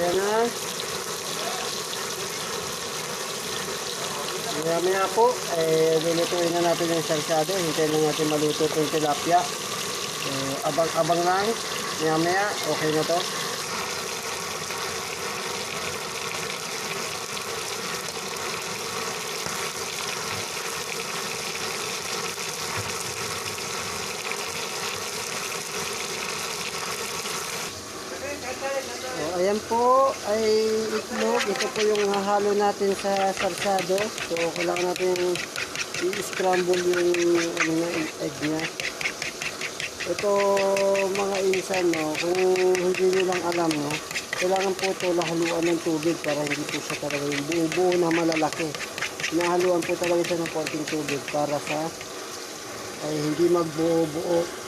Ayan na. Maya maya po, eh, lulutuin na natin yung sarsado. Hintayin lang natin maluto itong tilapia. Eh, abang-abang lang. Maya maya, okay na to. Ayan po ay itlog. Ito po yung hahalo natin sa sarsado. So, kailangan natin i-scramble yung ano niya, egg niya. Ito mga insan, no, kung hindi nyo lang alam, no, kailangan po ito lahaluan ng tubig para hindi po siya talaga yung buo-buo na malalaki. Nahaluan po talaga siya ng konting tubig para sa ay hindi magbuo-buo.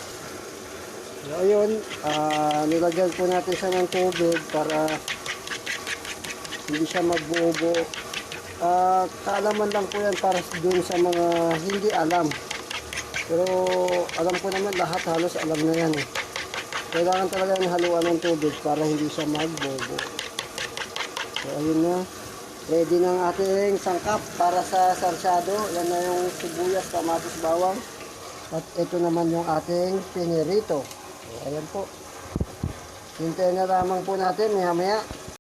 So, ayun, ah, nilagyan po natin siya ng tubig para hindi siya magbuo-buo. Ah, kaalaman lang po yan para dun sa mga hindi alam. Pero alam ko naman lahat halos alam na yan eh. Kailangan talaga yung haluan ng tubig para hindi siya magbobo. So ayun na. Ready na ang ating sangkap para sa sarsado. Yan na yung sibuyas, kamatis, bawang. At ito naman yung ating pinirito. Ayan po. Hintayin na lamang po natin maya maya.